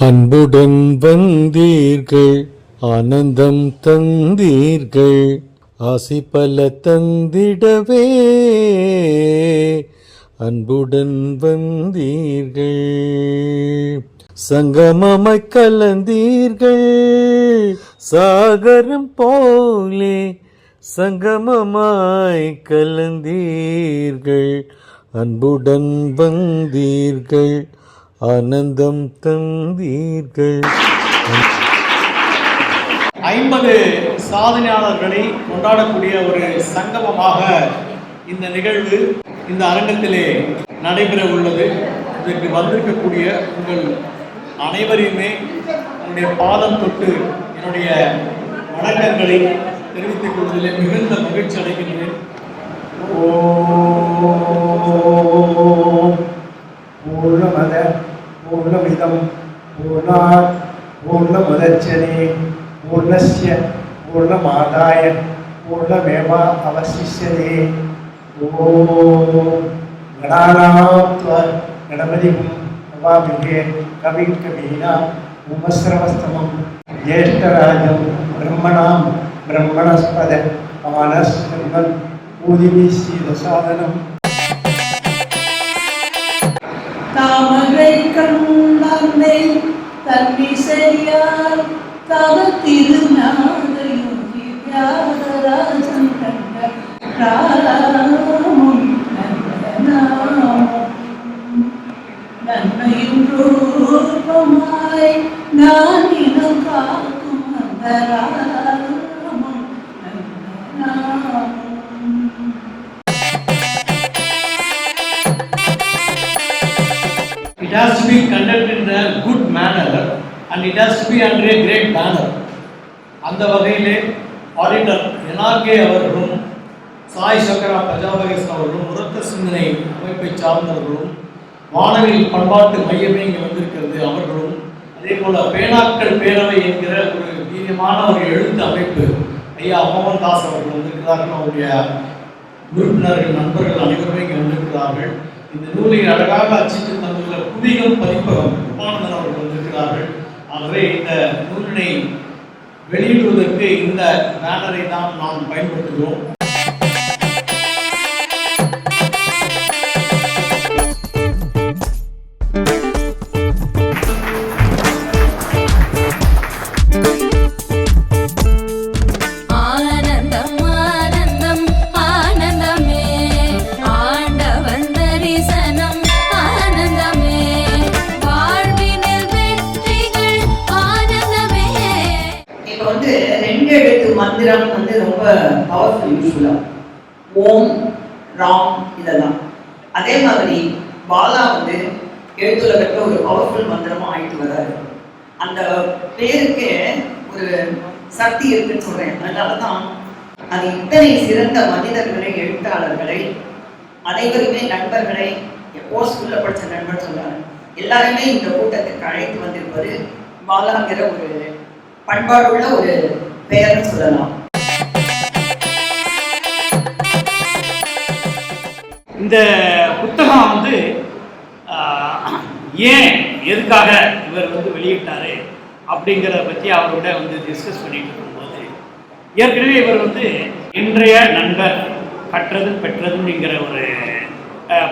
அன்புடன் வந்தீர்கள் ஆனந்தம் தந்தீர்கள் ஆசி பல தந்திடவே. அன்புடன் வந்தீர்கள் சங்கமமை கலந்தீர்கள் சாகரம் போலே சங்கமமாய் கலந்தீர்கள் அன்புடன் வந்தீர்கள் ஆனந்தம் தந்தீர்கள். ஐம்பது சாதனையாளர்களை கொண்டாடக்கூடிய ஒரு சங்கமமாக இந்த நிகழ்வு இந்த அரங்கத்திலே நடைபெற உள்ளது. இதற்கு வந்திருக்கக்கூடிய உங்கள் அனைவரையுமே என்னுடைய பாதம் தொட்டு என்னுடைய வணக்கங்களை தெரிவித்துக் கொள்வதிலே மிகுந்த மகிழ்ச்சி அடைகின்றேன். ஓ பூர்ணமத பூர்ணமிதம் பூர்ணாத் பூர்ணமுதச்சதே பூர்ணஸ்ய பூர்ணமாதாய பூர்ணமேவா அவசிஷ்யதே ஓம் கணானாம் त्वा गणपतिं नमामिहे कविं कवीनाम् उपस्रवस्तमं ज्येष्ठराजं ब्रह्मणां ब्रह्मणस्पद मानस्कन्वन् தாம் அகரிக்கண்ணே தன்னை சரியார் தவத்திரு நாதையும் திவ்யாதராஜன் கண்ட பிராரமும் நன்மையும் ரூபமாய் நான் and it it be under a great banner அந்த வகையிலே ஆடிட்டர் என்ஆர்கே அவர்களும் சாய் சக்கரா பிரஜாபகேசன் அவர்களும் உரத்த சிந்தனை அமைப்பை சார்ந்தவர்களும் வானவில் பண்பாட்டு மையமே இங்கே வந்திருக்கிறது. அவர்களும் அதே போல பேனாக்கள் பேரவை என்கிற ஒரு வீரியமான ஒரு எழுத்து அமைப்பு ஐயா மோகன் தாஸ் அவர்கள் வந்திருக்கிறார்கள். அவருடைய உறுப்பினர்கள் நண்பர்கள் அனைவருமே இங்கே வந்திருக்கிறார்கள். இந்த நூலை அழகாக அச்சிட்டு தந்துள்ள புதிகம் பதிப்பகம் உமானந்தன் அவர்கள் வந்திருக்கிறார்கள். ஆகவே இந்த நூலினை வெளியிடுவதற்கு இந்த பேனரை தான் நாம் பயன்படுத்துகிறோம். மந்திரம் வந்து ரொம்ப பவர்ஃபுல் யூஸ்ஃபுல்லாக ஓம் ராம் இதெல்லாம். அதே மாதிரி பாலா வந்து எழுத்துலகத்தில் ஒரு பவர்ஃபுல் மந்திரமாக ஆயிட்டு வராரு. அந்த பேருக்கு ஒரு சக்தி இருக்குன்னு சொல்றேன். அதனால தான் அது இத்தனை சிறந்த மனிதர்களை எழுத்தாளர்களை அனைவருமே நண்பர்களை எப்போ ஸ்கூல்ல படிச்ச நண்பர் சொன்னாங்க எல்லாருமே இந்த கூட்டத்திற்கு அழைத்து வந்திருப்பது பாலாங்கிற ஒரு பண்பாடுள்ள ஒரு பெயர்னு சொல்லலாம். இந்த புத்தகம் வந்து ஆஹ், ஏன் எதுக்காக இவர் வந்து வெளியிட்டாரு அப்படிங்கிறத பற்றி அவரோட வந்து டிஸ்கஸ் பண்ணிட்டு இருக்கும்போது ஏற்கனவே இவர் வந்து இன்றைய நண்பர் கற்றதும் பெற்றதும்ங்கிற ஒரு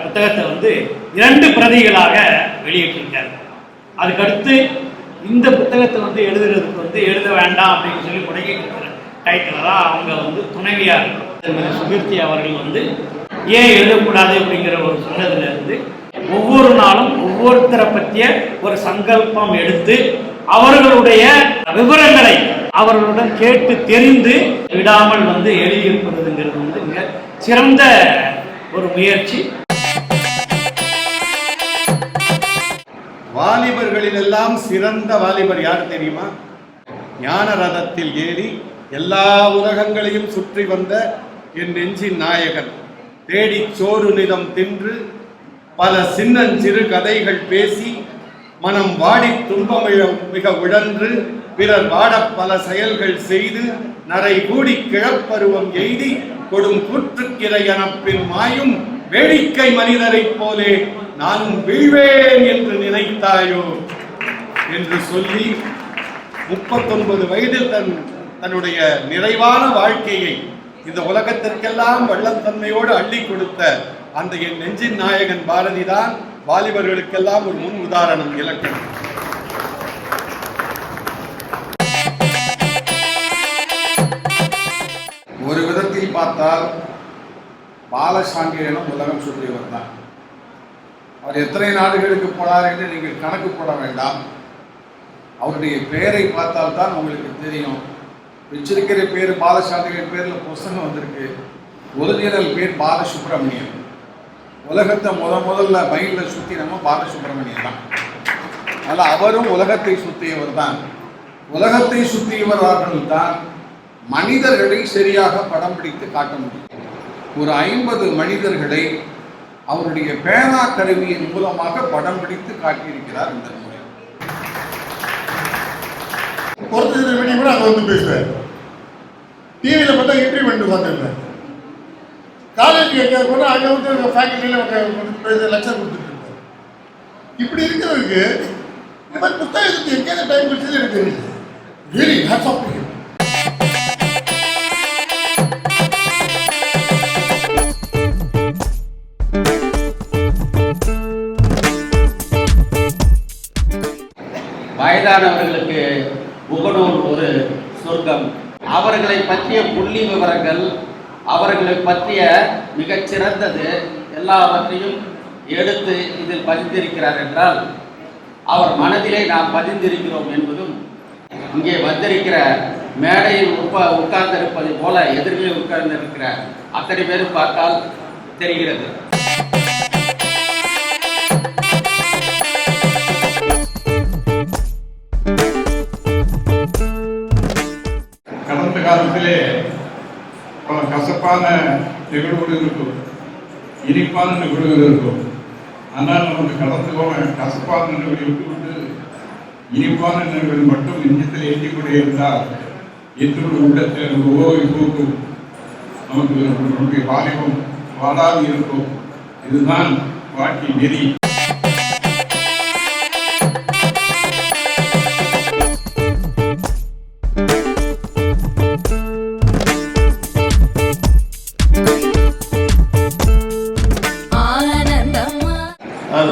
புத்தகத்தை வந்து இரண்டு பிரதிகளாக வெளியிட்டிருக்கார். அதுக்கடுத்து இந்த புத்தகத்தை வந்து எழுதுறதுக்கு வந்து எழுத வேண்டாம் அப்படின்னு சொல்லி முடங்கிட்டு இருக்கிற டைட்டில் தான் அவங்க வந்து துணைவியார் திருமதி சுகீர்த்தி அவர்கள் வந்து ஏன் எழுதக்கூடாது அப்படிங்கிற ஒரு சொன்னதுலேருந்து ஒவ்வொரு நாளும் ஒவ்வொருத்தரை பற்றிய ஒரு சங்கல்பம் எடுத்து அவர்களுடைய விவரங்களை அவர்களுடன் கேட்டு தெரிந்து விடாமல் வந்து எழுதியிருப்பதுங்கிறது வந்து மிக சிறந்த ஒரு முயற்சி. வாலிபர்களிலெல்லாம் சிறந்த வாலிபர் யார் தெரியுமா? ஞான ரதத்தில் ஏறி எல்லா உலகங்களையும் சுற்றி வந்த என் நெஞ்சின் நாயகன். தேடிச் சோறு நிதம் தின்று பல சின்னஞ்சிறு கதைகள் பேசி மனம் வாடித் துன்பமிழ மிக உழன்று பிறர் வாட பல செயல்கள் செய்து நரை கூடி கிழப்பருவம் எய்தி கொடும் கூற்றுக்கிரை எனப்பின் மாயும் வேடிக்கை மனிதரைப் போலே நானும் வீழ்வேன் என்று நினைத்தாயோ என்று சொல்லி முப்பத்தொன்பது வயதில் தன் தன்னுடைய நிறைவான வாழ்க்கையை இந்த உலகத்திற்கெல்லாம் வள்ளத்தன்மையோடு அள்ளி கொடுத்த அந்த என் நெஞ்சின் நாயகன் பாரதி தான் வாலிபர்களுக்கெல்லாம் ஒரு முன் உதாரணம் இலக்கணம். ஒரு விதத்தில் பார்த்தால் பாலசாண்டியனும் உலகம் சுற்றியவர் தான். அவர் எத்தனை நாடுகளுக்கு போனார் என்று நீங்கள் கணக்கு போட வேண்டாம். அவருடைய பெயரை பார்த்தால் தான் உங்களுக்கு தெரியும். வச்சிருக்கிற பேர் பாலசாண்டியன் பேரில் புஸ்தகம் வந்திருக்கு. ஒருங்கிணல் பேர் பாலசுப்ரமணியன் உலகத்தை முத முதல்ல மயிலில் சுற்றி நம்ம பாலசுப்ரமணியன் தான். அதனால் அவரும் உலகத்தை சுற்றியவர் தான். உலகத்தை சுற்றியவர்கள் தான் மனிதர்களை சரியாக படம் பிடித்து காட்ட முடியும். ஒரு ஐம்பது மனிதர்களை அவருடைய பேனா கருவியின் மூலமாக படம் பிடித்து காட்டியிருக்கிறார் இந்த முறை ஒருத்தர் மீட்டிங் கூட அங்கே வந்து பேசுவார் டிவியில் பார்த்தா இன்டர்வியூ பண்ணிட்டு உட்காந்துருப்பேன் காலேஜ் எங்கேயாவது கூட அங்கே வந்து ஃபேக்கல்ட்டியில் லெக்சர் கொடுத்துட்டு இப்படி இருக்கிறதுக்கு இந்த மாதிரி புத்தகத்துக்கு எங்கேயாவது டைம் கிடைச்சது எனக்கு தெரியல. வெரி ஹேட்ஸ் ஆஃப் வயதானவர்களுக்கு பற்றிய புள்ளி விவரங்கள் அவர்களை பற்றிய மிகச்சிறந்தது எல்லாவற்றையும் எடுத்து இதில் பதிந்திருக்கிறார் என்றால் அவர் மனதிலே நாம் பதிந்திருக்கிறோம் என்பதும் இங்கே வந்திருக்கிற மேடையில் உட்ப உட்கார்ந்திருப்பதை போல எதிரிலே உட்கார்ந்திருக்கிற அத்தனை பேரும் பார்த்தால் தெரிகிறது. சிறப்பான நிகழ்வுகள் இருக்கும் இனிப்பான நிகழ்வுகள் இருக்கும் ஆனால் நமக்கு கடந்து போன கசப்பான நிகழ்வு விட்டுவிட்டு இனிப்பான நிகழ்வு மட்டும் நெஞ்சத்தில் ஏற்றிக்கொண்டே இருந்தால் என்று உள்ளத்தில் ஒரு போக்கும் நமக்கு நம்முடைய வாலிபம் வாழாது இருக்கும். இதுதான் வாழ்க்கை நெறி.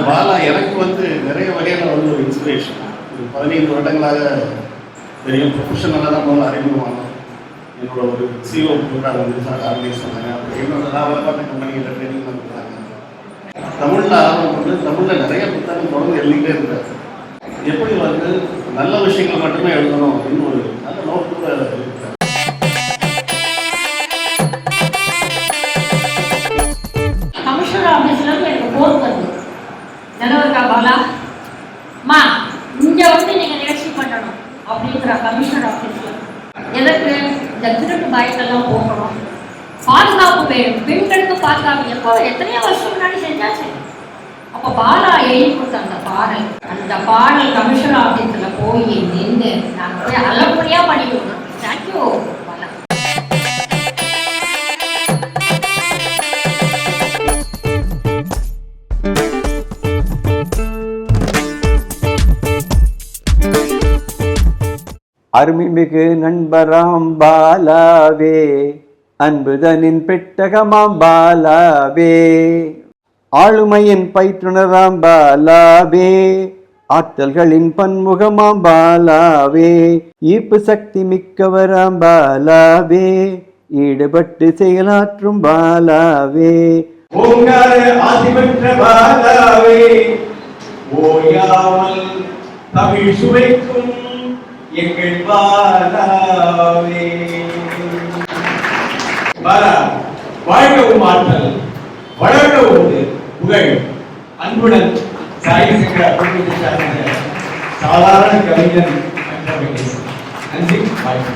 பாலா எனக்கு வந்து நிறைய வகையில் வந்து ஒரு இன்ஸ்பிரேஷன் ஒரு பதினைந்து வருடங்களாக பெரிய ப்ரொஃபஷனலாக தான் முதல்ல அறிமுகமானோம். என்னோட ஒரு சிஓ ப்ரோக்ராம் வந்து சார் ஆர்கனைஸ் பண்ணாங்க. அப்புறம் என்னோட நான் பார்த்த கம்பெனியில் ட்ரைனிங் கொடுத்தாங்க. தமிழில் ஆர்வம் கொண்டு தமிழில் நிறைய புத்தகம் தொடர்ந்து எழுதிக்கிட்டே இருந்தார். எப்படி வந்து நல்ல விஷயங்கள் மட்டுமே எழுதணும் அப்படின்னு ஒரு நல்ல நோக்கம் எனக்கு இந்த திருட்டு பயத்தெல்லாம் போகணும் பாதுகாப்பு வேணும் பெண்களுக்கு பாதுகாப்பு. எப்போ? எத்தனையோ வருஷம் முன்னாடி செஞ்சாச்சு. அப்போ பாலா எழுதி கொடுத்த அந்த பாடல். அந்த பாடல் கமிஷன் ஆஃபீஸில் போய் நின்று நான் போய் அலமுறையா பண்ணி கொடுக்கணும் தேங்க்யூ அருமிமிகு நண்பராம் பாலாவே அன்புதனின் பெட்டகமாம் பாலாவே. ஆளுமையின் பயிற்றுனராம் பாலாவே ஆற்றல்களின் பன்முகமாம் பாலாவே ஈர்ப்பு சக்தி மிக்கவராம் பாலாவே ஈடுபட்டு செயலாற்றும் பாலாவே. பாலாவே ஓயாமல் தமிழ் சுவைக்கும் எங்கள் பாலாவே பாலா வாழ்கவும் ஆற்றல் வளர்க்கவும் புகழ் அன்புடன் சாய் சாதாரண கவிஞன் நன்றி வாய்ப்பு